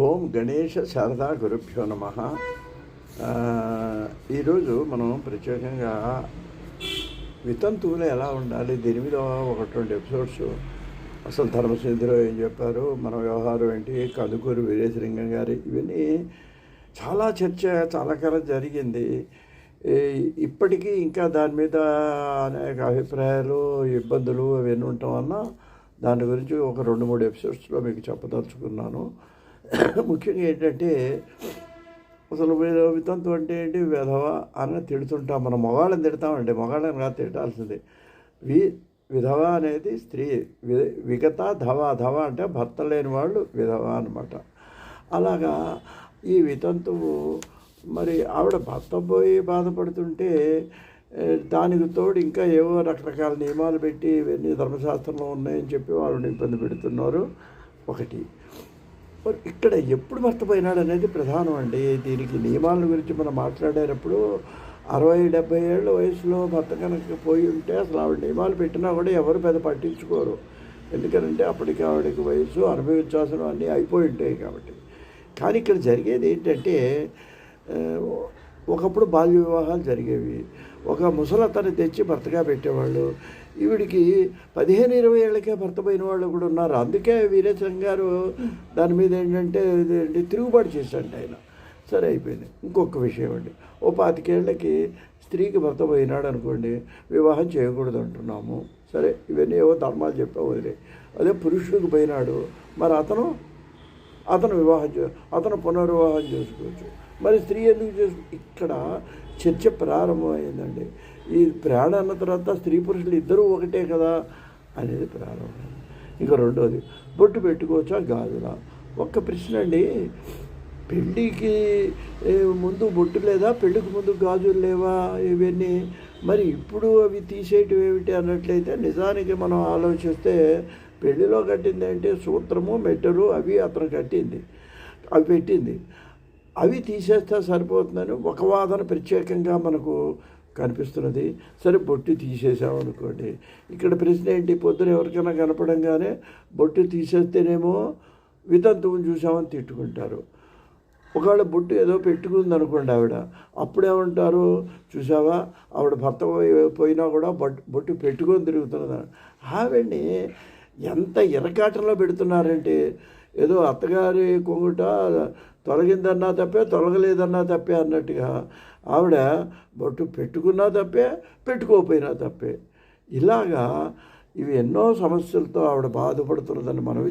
ఓం గణేష శారదా గురుభ్యో నమ. ఈరోజు మనం ప్రత్యేకంగా వితంతువులు ఎలా ఉండాలి దీని మీద ఒక రెండు ఎపిసోడ్స్ అసలు ధర్మసింధులో ఏం చెప్పారు మన వ్యవహారం ఏంటి కందుకూరు వీరేశలింగం గారి ఇవన్నీ చాలా చర్చ చాలా కాలం జరిగింది. ఇప్పటికీ ఇంకా దాని మీద అనేక అభిప్రాయాలు ఇబ్బందులు అవన్నీ ఉండటం వల్ల దాని గురించి ఒక రెండు మూడు ఎపిసోడ్స్లో మీకు చెప్పదలుచుకున్నాను. ముఖ్యంగా ఏంటంటే అసలు వీళ్ళు వితంతు అంటే ఏంటి? విధవ అని తిడుతుంటాం మనం. మగాళ్ళని తిడతామండి. మగాళ్ళని కాదు తిట్టాల్సింది. వి విధవ అనేది స్త్రీ. వి విగత ధవ. ధవ అంటే భర్త లేని వాళ్ళు విధవ అనమాట అలాగా ఈ వితంతువు మరి ఆవిడ భర్త పోయి బాధపడుతుంటే దానికి తోడు ఇంకా ఏవో రకరకాల నియమాలు పెట్టి ఇవన్నీ ధర్మశాస్త్రంలో ఉన్నాయని చెప్పి వాళ్ళని ఇబ్బంది పెడుతున్నారు. ఒకటి. మరి ఇక్కడ ఎప్పుడు భర్త అనేది ప్రధానం అండి. దీనికి నియమాల గురించి మనం మాట్లాడేటప్పుడు అరవై డెబ్బై ఏళ్ళ వయసులో భర్త కనుక పోయి ఉంటే అసలు ఆవిడ నియమాలు పెట్టినా కూడా ఎవరు పెద్ద పట్టించుకోరు. ఎందుకంటే అప్పటికి ఆవిడకి వయసు అనుభవించాల్సిన అన్నీ అయిపోయి ఉంటాయి కాబట్టి. కానీ ఇక్కడ జరిగేది ఏంటంటే ఒకప్పుడు బాల్య వివాహాలు జరిగేవి. ఒక ముసలతని తెచ్చి భర్తగా పెట్టేవాళ్ళు. ఈవిడికి పదిహేను ఇరవై ఏళ్ళకే భర్త పోయిన వాళ్ళు కూడా ఉన్నారు. అందుకే వీరేశం గారు దాని మీద ఏంటంటే తిరుగుబాటు చేశాడు ఆయన. సరే అయిపోయింది. ఇంకొక విషయం అండి. ఓ పాతికేళ్ళకి స్త్రీకి భర్త పోయినాడు అనుకోండి వివాహం చేయకూడదు అంటున్నాము. సరే ఇవన్నీ ఏవో ధర్మాలు చెప్పావు వదిలే. అదే పురుషుడికి పోయినాడు. మరి అతను అతను వివాహం చే అతను పునర్వివాహం చేసుకోవచ్చు. మరి స్త్రీ ఎందుకు చేసు ఇక్కడ చర్చ ప్రారంభమైందండి. ఈ ప్రాణ అన్న తర్వాత స్త్రీ పురుషులు ఇద్దరూ ఒకటే కదా అనేది ప్రారంభమైంది ఇంకా రెండోది బొట్టు పెట్టుకోవచ్చా? గాజులా ఒక్క ప్రశ్న అండి. పెళ్ళికి ముందు బొట్టు లేదా? పెళ్ళికి ముందు గాజులు లేవా ఇవన్నీ? మరి ఇప్పుడు అవి తీసేయటం ఏమిటి అన్నట్లయితే నిజానికి మనం ఆలోచిస్తే పెళ్ళిలో కట్టింది అంటే సూత్రము మెట్టలు అవి అతను కట్టింది. అవి పెట్టింది. అవి తీసేస్తే సరిపోతుందని ఒక వాదన ప్రత్యేకంగా మనకు కనిపిస్తున్నది. సరే బొట్టు తీసేసామనుకోండి ఇక్కడ ప్రశ్న ఏంటి? పొద్దున ఎవరికైనా కనపడంగానే బొట్టు తీసేస్తేనేమో వితంతువుని చూసామని తిట్టుకుంటారు. ఒకవేళ బొట్టు ఏదో పెట్టుకుంది అనుకోండి ఆవిడ అప్పుడేమంటారు? చూసావా? ఆవిడ భర్త పోయి- పోయినా కూడా బొట్టు బొట్టు పెట్టుకొని తిరుగుతున్నది? ఆవిడ్ని ఎంత ఇరకాటంలో పెడుతున్నారంటే ఏదో అత్తగారి కొంగుట తొలగిందన్నా తప్పే తొలగలేదన్నా తప్పే అన్నట్టుగా ఆవిడ బొట్టు పెట్టుకున్నా తప్పే పెట్టుకోకపోయినా తప్పే. ఇలాగా ఇవి ఎన్నో సమస్యలతో ఆవిడ బాధపడుతున్నదని మనవి